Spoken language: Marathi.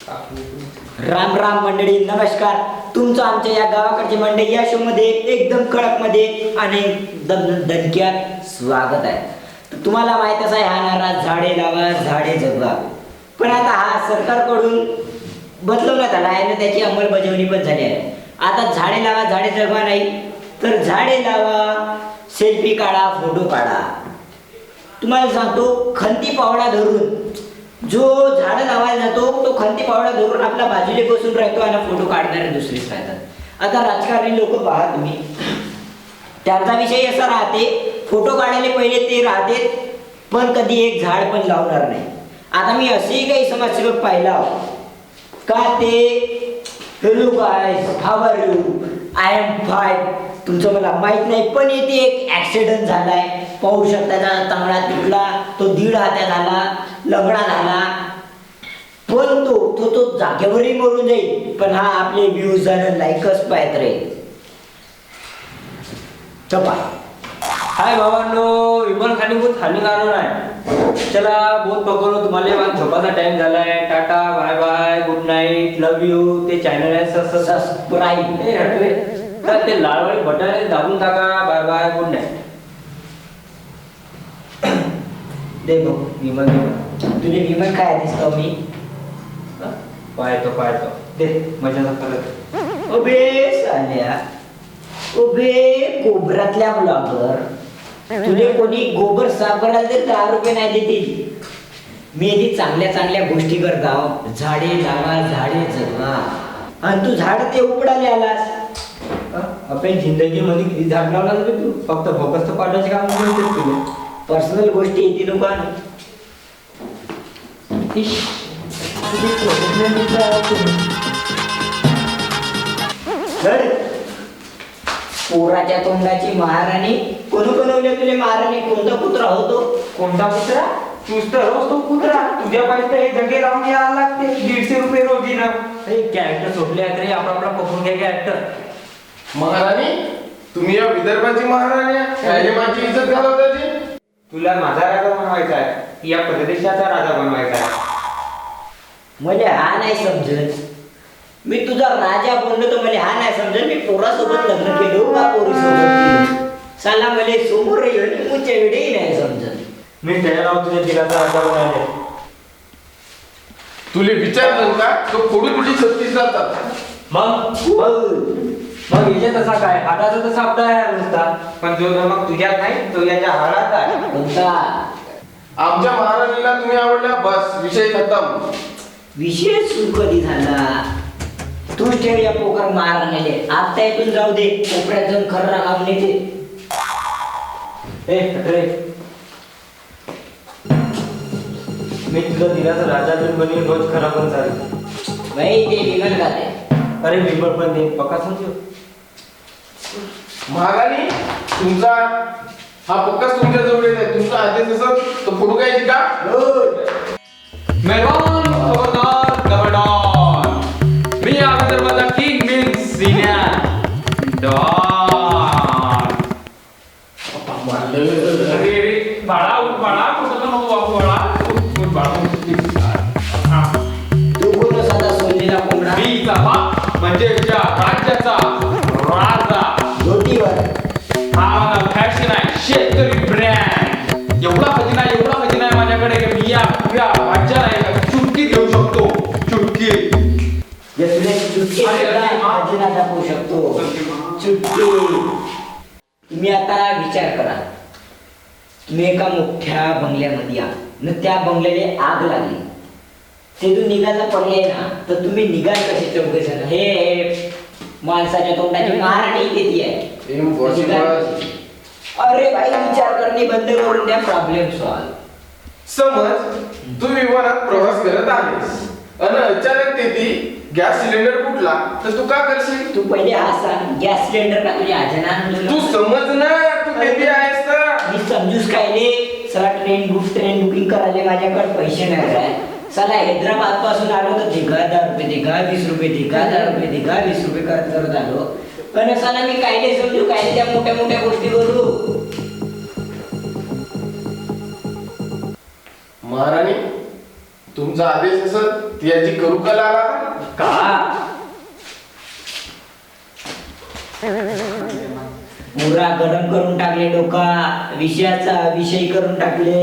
राम राम मंडळी नमस्कार. तुमचं आमच्या या गावाकडची मंडळी या शो मध्ये एकदम कडकमध्ये आणि दणक्यात स्वागत आहे. तर तुम्हाला माहीत आहे हा नारा झाडे लावा झाडे जगवा. पण आता हा सरकारकडून बदलवण्यात आला आहे आणि त्याची अंमलबजावणी पण झाली आहे. आता झाडे लावा झाडे जगवा नाही तर झाडे लावा सेल्फी काढा फोटो काढा. तुम्हाला सांगतो खंती पावडा धरून जो झाडं लावायला जातो तो खंती पावडा धरून आपल्या बाजूले बसून राहतो आणि फोटो काढणारे दुसरेच राहतात. आता राजकारणी लोक पहा तुम्ही. त्यांचा विषय असा राहते फोटो काढायला पहिले ते राहते पण कधी एक झाड पण लावणार नाही. आता मी असेही काही समाजसेवक पाहिला. का ते hello guys how are you I am fine तुमचं मला माहीत नाही पण इथे एक ऍक्सिडेंट झालाय. पाहू शकता चांगला तुटला तो दीड हात्या झाला. लंगडा झाला पण तो तो तो जागेवरही मरून जाईल पण हा आपले व्ह्यूज आणि लाईकच पाहत राहील चपा हाय भावांनो विमल खाली बहुत हानिकारक आहे. चला बहुत पकडलो तुम्हाला मला झोपाचा टाइम झालाय. Tata bye bye good night love you ते चॅनल आहे सस सस. तर ते लालवाडी बटन दाबून टाका. बाय बाय गुड नाईट दे बघ विमल तुझे विमान काय दिसतो मी पाहतो पाहतो. दे मजा करत उभे साल्या. उभे कोबरातल्या ब्लॉगर तुले कोणी गोबर साफ करायला तर दहा रुपये नाही देतील. मी आधी चांगल्या चांगल्या गोष्टी करताव झाडे लावा झाडे जगवा. आणि तू झाड ते उपडाले आलास. आपण जिंदगी मध्ये किती झाड लावला तू? फक्त फोकस तर पाडण्याचे काम करतेस तुला. पर्सनल गोष्टी येते लोकांना तुझे. धड. पोराच्या तोंडाची महाराणी. कोण बनवले तुले महाराणी? कोणता कुत्रा होतो? कोणता कुत्रा? तूच तर रोज तो कुत्रा. तुझ्या पाहिजे एक जगे लावून यायला लागते. दीडशे रुपये रोजी ना कॅरेक्टर सोडले आहेत रे. आपला आपला पकडून घ्या कॅरेक्टर महाराणी तुम्ही या विदर्भाची महाराणी आहे. त्याने माझी इज्जत घालवताची तुला माझा राजा बनवायचा आहे की या प्रदेशाचा राजा बनवायचा आहे? म्हणजे हा नाही समजत. मी तुझा राजा बोललो तर मला हा नाही समजत. मी पोरासोबत लग्न केलो का पोरीसोबत साला मला समोर येऊन मुच्या वेळेही नाही समजत. मी त्याच्या नाव तुझ्या दिलाचा राजा बनवायचा तुले विचारलं का तो फोडून तुझी छत्तीस जातात. मग मग याच्या तसा काय? हाडाचा तसा आपला आहे नुसता. पण जो मग तुझ्यात नाही तो याच्या हाडात आहे. कोणता? आमच्या महाराणीला तुम्ही आवडल्या बस विषय खतम. विषय सुरू कधी झाला? तू ठेव या पोकर मारण्याले आता इथून जाऊ दे. कोपऱ्यात जाऊन खर्रा घालून येते. ए रे मी तुला दिलाचा राजा बिन बनी रोज खरा पण चालेल. बाई ते विमान खाते अरे बिंबळ पण दे. पक्का समजू महाराणी तुमचा हा पक्काच तुमच्या जवळ आहे. तुमचा आदेश असत तो फोडू काय का? मेहरबान खबरदार खबरदार मी किंग डॉन अरे रे बाळा उठ बाळा कुठं तर नको बाबू बाळा. उठ, उठ बाळा. उठ. हा. तू कोण साधा सोडलेला कोंबडा? मी बाप म्हणजे राज्याचा तुम्ही आता विचार करा. तुम्ही एका मोठ्या बंगल्यामध्ये या न त्या बंगल्याला आग लागली. तिथून निघायचा पर्याय ना तर तुम्ही निघाल कसे चौघे जण हे माणसाच्या तोंडाची महाराणी किती आहे. अरे भाई विचार करणे बंद करून द्या प्रॉब्लेम सॉल्व समज तू विमानात प्रवास करत आहेस आणि अचानक तेथे गॅस सिलेंडर फुटला. तर तू का करशील? तू पहिले हा सांग गॅस सिलेंडर का तुझ्या आजना तू समज ना तू तेथे आहेस तर? मी समजूस कायले चला ट्रेन बुक ट्रेन बुकिंग करायला माझ्याकडे पैसे नाही काय चला हैदराबादपासून आलो तर दिघा दहा रुपये दिघा वीस रुपये दिघा दहा रुपये दिघा वीस रुपये करत करत आलो. पण चला मी कायले समजू कायले त्या मोठ्या मोठ्या गोष्टी करू महाराणी तुमचा आदेश असत याची करू कला आला का? का पुरा गरम करून टाकले डोका विषयाचा विषय करून टाकले